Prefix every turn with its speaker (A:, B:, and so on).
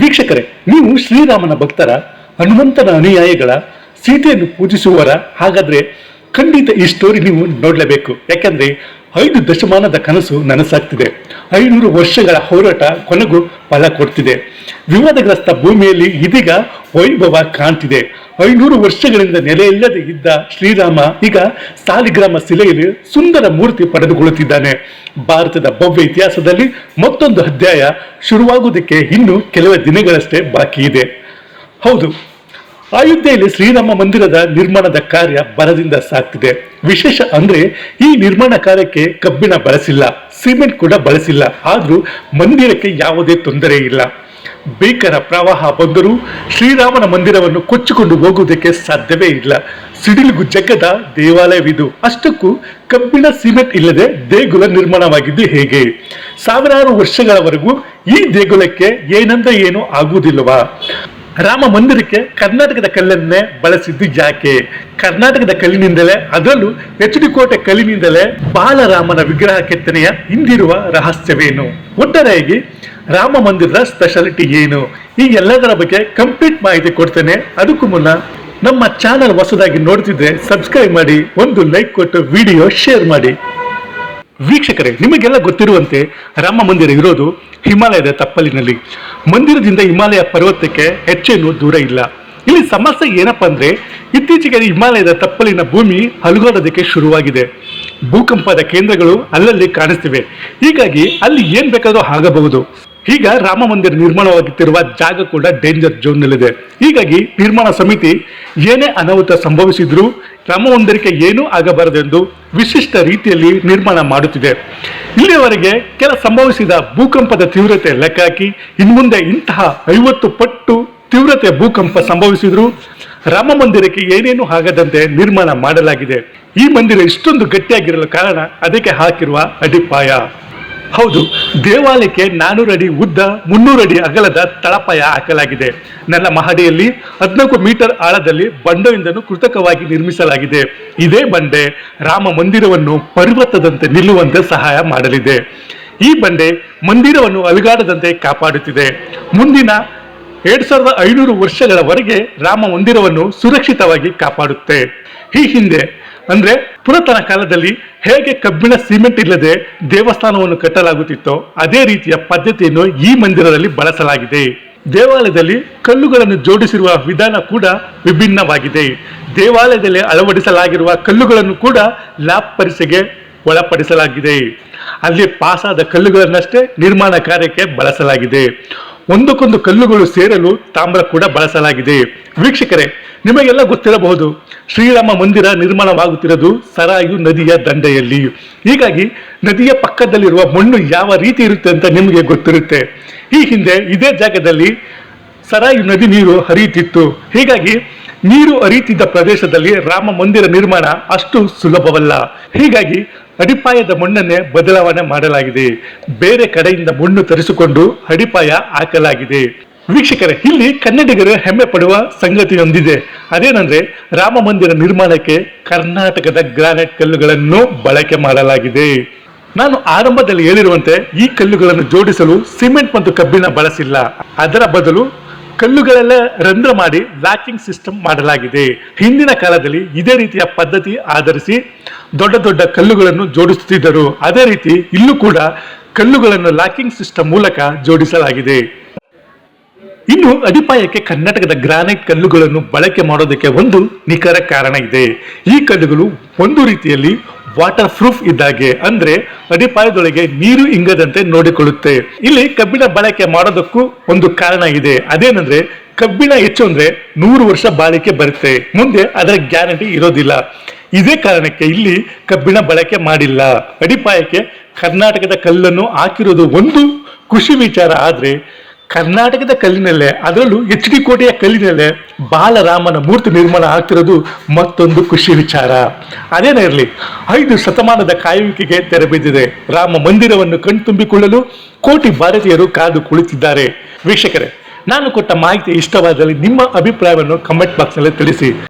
A: ವೀಕ್ಷಕರೇ, ನೀವು ಶ್ರೀರಾಮನ ಭಕ್ತರ ಹನುಮಂತನ ಅನುಯಾಯಿಗಳ ಸೀತೆಯನ್ನು ಪೂಜಿಸುವವರ ಹಾಗಾದ್ರೆ ಖಂಡಿತ ಈ ಸ್ಟೋರಿ ನೀವು ನೋಡಲೇಬೇಕು. ಯಾಕಂದ್ರೆ ಐದು ದಶಮಾನದ ಕನಸು ನನಸಾಗ್ತಿದೆ. ಐನೂರು ವರ್ಷಗಳ ಹೋರಾಟ ಕೊನೆಗೂ ಫಲ ಕೊಡ್ತಿದೆ. ವಿವಾದಗ್ರಸ್ತ ಭೂಮಿಯಲ್ಲಿ ಇದೀಗ ವೈಭವ ಕಾಣ್ತಿದೆ. ಐನೂರು ವರ್ಷಗಳಿಂದ ನೆಲೆಯಿಲ್ಲದೆ ಇದ್ದ ಶ್ರೀರಾಮ ಈಗ ಸಾಲಿಗ್ರಾಮ ಶಿಲೆಯಲ್ಲಿ ಸುಂದರ ಮೂರ್ತಿ ಪಡೆದುಕೊಳ್ಳುತ್ತಿದ್ದಾನೆ. ಭಾರತದ ಭವ್ಯ ಇತಿಹಾಸದಲ್ಲಿ ಮತ್ತೊಂದು ಅಧ್ಯಾಯ ಶುರುವಾಗುವುದಕ್ಕೆ ಇನ್ನು ಕೆಲವೇ ದಿನಗಳಷ್ಟೇ ಬಾಕಿ ಇದೆ. ಹೌದು, ಅಯೋಧ್ಯೆಯಲ್ಲಿ ಶ್ರೀರಾಮ ಮಂದಿರದ ನಿರ್ಮಾಣದ ಕಾರ್ಯ ಬರದಿಂದ ಸಾಕ್ತಿದೆ ವಿಶೇಷ ಅಂದ್ರೆ ಈ ನಿರ್ಮಾಣ ಕಾರ್ಯಕ್ಕೆ ಕಬ್ಬಿಣ ಬಳಸಿಲ್ಲ, ಸಿಮೆಂಟ್ ಕೂಡ ಬಳಸಿಲ್ಲ. ಆದ್ರೂ ಮಂದಿರಕ್ಕೆ ಯಾವುದೇ ತೊಂದರೆ ಇಲ್ಲ. ಭೀಕರ ಪ್ರವಾಹ ಬಂದರೂ ಶ್ರೀರಾಮನ ಮಂದಿರವನ್ನು ಕೊಚ್ಚಿಕೊಂಡು ಹೋಗುವುದಕ್ಕೆ ಸಾಧ್ಯವೇ ಇಲ್ಲ. ಸಿಡಿಲುಗು ಜಗ್ಗದ ದೇವಾಲಯವಿದು. ಅಷ್ಟಕ್ಕೂ ಕಬ್ಬಿಣ ಸಿಮೆಂಟ್ ಇಲ್ಲದೆ ದೇಗುಲ ನಿರ್ಮಾಣವಾಗಿದ್ದು ಹೇಗೆ? ಸಾವಿರಾರು ವರ್ಷಗಳವರೆಗೂ ಈ ದೇಗುಲಕ್ಕೆ ಏನಂದ ಏನು ಆಗುವುದಿಲ್ಲವಾ? ರಾಮ ಮಂದಿರಕ್ಕೆ ಕರ್ನಾಟಕದ ಕಲ್ಲನ್ನೇ ಬಳಸಿದ್ದು ಯಾಕೆ ಕರ್ನಾಟಕದ ಕಲ್ಲಿನಿಂದಲೇ, ಅದರಲ್ಲೂ ಎಚ್ ಡಿ ಕೋಟೆ ಕಲ್ಲಿನಿಂದಲೇ ಬಾಲರಾಮನ ವಿಗ್ರಹ ಕೆತ್ತನೆಯ ಹಿಂದಿರುವ ರಹಸ್ಯವೇನು? ಒಟ್ಟಾರೆಯಾಗಿ ರಾಮ ಮಂದಿರದ ಸ್ಪೆಷಾಲಿಟಿ ಏನು? ಈ ಎಲ್ಲದರ ಬಗ್ಗೆ ಕಂಪ್ಲೀಟ್ ಮಾಹಿತಿ ಕೊಡ್ತೇನೆ. ಅದಕ್ಕೂ ಮುನ್ನ ನಮ್ಮ ಚಾನಲ್ ಹೊಸದಾಗಿ ನೋಡ್ತಿದ್ರೆ ಸಬ್ಸ್ಕ್ರೈಬ್ ಮಾಡಿ, ಒಂದು ಲೈಕ್ ಕೊಟ್ಟು ವಿಡಿಯೋ ಶೇರ್ ಮಾಡಿ. ವೀಕ್ಷಕರೇ, ನಿಮಗೆಲ್ಲ ಗೊತ್ತಿರುವಂತೆ ರಾಮ ಮಂದಿರ ಇರೋದು ಹಿಮಾಲಯದ ತಪ್ಪಲಿನಲ್ಲಿ. ಮಂದಿರದಿಂದ ಹಿಮಾಲಯ ಪರ್ವತಕ್ಕೆ ಹೆಚ್ಚೇನು ದೂರ ಇಲ್ಲ. ಇಲ್ಲಿ ಸಮಸ್ಯೆ ಏನಪ್ಪ ಅಂದ್ರೆ, ಇತ್ತೀಚೆಗೆ ಹಿಮಾಲಯದ ತಪ್ಪಲಿನ ಭೂಮಿ ಅಲುಗಾಡೋದಕ್ಕೆ ಶುರುವಾಗಿದೆ. ಭೂಕಂಪದ ಕೇಂದ್ರಗಳು ಅಲ್ಲಲ್ಲಿ ಕಾಣಿಸ್ತಿವೆ. ಹೀಗಾಗಿ ಅಲ್ಲಿ ಏನ್ ಬೇಕಾದರೂ ಆಗಬಹುದು. ಈಗ ರಾಮ ಮಂದಿರ ನಿರ್ಮಾಣವಾಗುತ್ತಿರುವ ಜಾಗ ಕೂಡ ಡೇಂಜರ್ ಝೋನ್ ನಲ್ಲಿದೆ. ಹೀಗಾಗಿ ನಿರ್ಮಾಣ ಸಮಿತಿ ಏನೇ ಅನಾಹುತ ಸಂಭವಿಸಿದ್ರೂ ರಾಮ ಮಂದಿರಕ್ಕೆ ಏನೂ ಆಗಬಾರದೆಂದು ವಿಶಿಷ್ಟ ರೀತಿಯಲ್ಲಿ ನಿರ್ಮಾಣ ಮಾಡುತ್ತಿದೆ. ಇಲ್ಲಿಯವರೆಗೆ ಕೆಲ ಸಂಭವಿಸಿದ ಭೂಕಂಪದ ತೀವ್ರತೆ ಲೆಕ್ಕ ಹಾಕಿ ಇನ್ಮುಂದೆ ಇಂತಹ ಐವತ್ತು ಪಟ್ಟು ತೀವ್ರತೆ ಭೂಕಂಪ ಸಂಭವಿಸಿದ್ರು ರಾಮ ಮಂದಿರಕ್ಕೆ ಏನೇನು ಆಗದಂತೆ ನಿರ್ಮಾಣ ಮಾಡಲಾಗಿದೆ. ಈ ಮಂದಿರ ಇಷ್ಟೊಂದು ಗಟ್ಟಿಯಾಗಿರಲು ಕಾರಣ ಅದಕ್ಕೆ ಹಾಕಿರುವ ಅಡಿಪಾಯ. ಹೌದು, ದೇವಾಲಯಕ್ಕೆ ನಾನೂರು ಅಡಿ ಉದ್ದ, ಮುನ್ನೂರು ಅಡಿ ಅಗಲದ ತಳಪಾಯ ಹಾಕಲಾಗಿದೆ. ನನ್ನ ಮಹಡಿಯಲ್ಲಿ ಹದಿನಾಲ್ಕು ಮೀಟರ್ ಆಳದಲ್ಲಿ ಬಂಡೆಯಿಂದನೂ ಕೃತಕವಾಗಿ ನಿರ್ಮಿಸಲಾಗಿದೆ. ಇದೇ ಬಂಡೆ ರಾಮ ಮಂದಿರವನ್ನು ಪರ್ವತದಂತೆ ನಿಲ್ಲುವಂತೆ ಸಹಾಯ ಮಾಡಲಿದೆ. ಈ ಬಂಡೆ ಮಂದಿರವನ್ನು ಅಲುಗಾಡದಂತೆ ಕಾಪಾಡುತ್ತಿದೆ. ಮುಂದಿನ ಎರಡ್ ಸಾವಿರದ ಐನೂರು ವರ್ಷಗಳವರೆಗೆ ರಾಮ ಮಂದಿರವನ್ನು ಸುರಕ್ಷಿತವಾಗಿ ಕಾಪಾಡುತ್ತೆ. ಈ ಹಿಂದೆ ಅಂದ್ರೆ ಪುರಾತನ ಕಾಲದಲ್ಲಿ ಹೇಗೆ ಕಬ್ಬಿಣ ಸಿಮೆಂಟ್ ಇಲ್ಲದೆ ದೇವಸ್ಥಾನವನ್ನು ಕಟ್ಟಲಾಗುತ್ತಿತ್ತೋ ಅದೇ ರೀತಿಯ ಪದ್ಧತಿಯನ್ನು ಈ ಮಂದಿರದಲ್ಲಿ ಬಳಸಲಾಗಿದೆ. ದೇವಾಲಯದಲ್ಲಿ ಕಲ್ಲುಗಳನ್ನು ಜೋಡಿಸಿರುವ ವಿಧಾನ ಕೂಡ ವಿಭಿನ್ನವಾಗಿದೆ. ದೇವಾಲಯದಲ್ಲಿ ಅಳವಡಿಸಲಾಗಿರುವ ಕಲ್ಲುಗಳನ್ನು ಕೂಡ ಲ್ಯಾಬ್ ಪರೀಕ್ಷೆಗೆ ಒಳಪಡಿಸಲಾಗಿದೆ. ಅಲ್ಲಿ ಪಾಸಾದ ಕಲ್ಲುಗಳನ್ನಷ್ಟೇ ನಿರ್ಮಾಣ ಕಾರ್ಯಕ್ಕೆ ಬಳಸಲಾಗಿದೆ. ಒಂದಕ್ಕೊಂದು ಕಲ್ಲುಗಳು ಸೇರಲು ತಾಮ್ರ ಕೂಡ ಬಳಸಲಾಗಿದೆ. ವೀಕ್ಷಕರೇ, ನಿಮಗೆಲ್ಲ ಗೊತ್ತಿರಬಹುದು, ಶ್ರೀರಾಮ ಮಂದಿರ ನಿರ್ಮಾಣವಾಗುತ್ತಿರೋದು ಸರಾಯು ನದಿಯ ದಂಡೆಯಲ್ಲಿ. ಹೀಗಾಗಿ, ನದಿಯ ಪಕ್ಕದಲ್ಲಿರುವ ಮಣ್ಣು ಯಾವ ರೀತಿ ಇರುತ್ತೆ ಅಂತ ನಿಮಗೆ ಗೊತ್ತಿರುತ್ತೆ. ಈ ಹಿಂದೆ ಇದೇ ಜಾಗದಲ್ಲಿ ಸರಾಯು ನದಿ ನೀರು ಹರಿಯುತ್ತಿತ್ತು. ಹೀಗಾಗಿ, ನೀರು ಹರಿಯುತ್ತಿದ್ದ ಪ್ರದೇಶದಲ್ಲಿ ರಾಮ ಮಂದಿರ ನಿರ್ಮಾಣ ಅಷ್ಟು ಸುಲಭವಲ್ಲ. ಹೀಗಾಗಿ ಅಡಿಪಾಯದ ಮಣ್ಣನ್ನೇ ಬದಲಾವಣೆ ಮಾಡಲಾಗಿದೆ. ಬೇರೆ ಕಡೆಯಿಂದ ಮಣ್ಣು ತರಿಸಿಕೊಂಡು ಅಡಿಪಾಯ ಹಾಕಲಾಗಿದೆ. ವೀಕ್ಷಕರ, ಇಲ್ಲಿ ಕನ್ನಡಿಗರು ಹೆಮ್ಮೆ ಪಡುವ ಸಂಗತಿಯೊಂದಿದೆ. ಅದೇನಂದ್ರೆ, ರಾಮ ಮಂದಿರ ನಿರ್ಮಾಣಕ್ಕೆ ಕರ್ನಾಟಕದ ಗ್ರಾನೈಟ್ ಕಲ್ಲುಗಳನ್ನು ಬಳಕೆ ಮಾಡಲಾಗಿದೆ. ನಾನು ಆರಂಭದಲ್ಲಿ ಹೇಳಿರುವಂತೆ ಈ ಕಲ್ಲುಗಳನ್ನು ಜೋಡಿಸಲು ಸಿಮೆಂಟ್ ಮತ್ತು ಕಬ್ಬಿಣ ಬಳಸಿಲ್ಲ. ಅದರ ಬದಲು ಕಲ್ಲುಗಳಲ್ಲೇ ರಂಧ್ರ ಮಾಡಿ ಲಾಕಿಂಗ್ ಸಿಸ್ಟಮ್ ಮಾಡಲಾಗಿದೆ. ಹಿಂದಿನ ಕಾಲದಲ್ಲಿ ಇದೇ ರೀತಿಯ ಪದ್ಧತಿ ಆಧರಿಸಿ ದೊಡ್ಡ ದೊಡ್ಡ ಕಲ್ಲುಗಳನ್ನು ಜೋಡಿಸುತ್ತಿದ್ದರು. ಅದೇ ರೀತಿ ಇಲ್ಲೂ ಕೂಡ ಕಲ್ಲುಗಳನ್ನು ಲಾಕಿಂಗ್ ಸಿಸ್ಟಮ್ ಮೂಲಕ ಜೋಡಿಸಲಾಗಿದೆ. ಇನ್ನು ಅಡಿಪಾಯಕ್ಕೆ ಕರ್ನಾಟಕದ ಗ್ರಾನೈಟ್ ಕಲ್ಲುಗಳನ್ನು ಬಳಕೆ ಮಾಡೋದಕ್ಕೆ ಒಂದು ನಿಖರ ಕಾರಣ ಇದೆ. ಈ ಕಲ್ಲುಗಳು ಒಂದು ರೀತಿಯಲ್ಲಿ ವಾಟರ್ ಪ್ರೂಫ್ ಇದ್ದಾಗೆ ಅಂದ್ರೆ ಅಡಿಪಾಯದೊಳಗೆ ನೀರು ಇಂಗದಂತೆ ನೋಡಿಕೊಳ್ಳುತ್ತೆ. ಇಲ್ಲಿ ಕಬ್ಬಿಣ ಬಳಕೆ ಮಾಡೋದಕ್ಕೂ ಒಂದು ಕಾರಣ ಇದೆ. ಅದೇನಂದ್ರೆ ಕಬ್ಬಿಣ ಹೆಚ್ಚು ಅಂದ್ರೆ ನೂರು ವರ್ಷ ಬಾಳಿಕೆ ಬರುತ್ತೆ. ಮುಂದೆ ಅದರ ಗ್ಯಾರಂಟಿ ಇರೋದಿಲ್ಲ. ಇದೇ ಕಾರಣಕ್ಕೆ ಇಲ್ಲಿ ಕಬ್ಬಿಣ ಬಳಕೆ ಮಾಡಿಲ್ಲ. ಅಡಿಪಾಯಕ್ಕೆ ಕರ್ನಾಟಕದ ಕಲ್ಲನ್ನು ಹಾಕಿರೋದು ಒಂದು ಖುಷಿ ವಿಚಾರ ಆದ್ರೆ ಕರ್ನಾಟಕದ ಕಲ್ಲಿನಲ್ಲೇ, ಅದರಲ್ಲೂ ಎಚ್ ಡಿ ಕೋಟೆಯ ಕಲ್ಲಿನಲ್ಲೇ ಬಾಲರಾಮನ ಮೂರ್ತಿ ನಿರ್ಮಾಣ ಆಗ್ತಿರೋದು ಮತ್ತೊಂದು ಖುಷಿ ವಿಚಾರ. ಅದೇನೇ ಇರಲಿ, ಐದು ಶತಮಾನದ ಕಾಯುವಿಕೆಗೆ ತೆರೆ ಬಿದ್ದಿದೆ. ರಾಮ ಮಂದಿರವನ್ನು ಕಣ್ತುಂಬಿಕೊಳ್ಳಲು ಕೋಟಿ ಭಾರತೀಯರು ಕಾದು ಕುಳಿತಿದ್ದಾರೆ. ವೀಕ್ಷಕರೇ, ನಾನು ಕೊಟ್ಟ ಮಾಹಿತಿ ಇಷ್ಟವಾದಲ್ಲಿ ನಿಮ್ಮ ಅಭಿಪ್ರಾಯವನ್ನು ಕಮೆಂಟ್ ಬಾಕ್ಸ್ನಲ್ಲಿ ತಿಳಿಸಿ.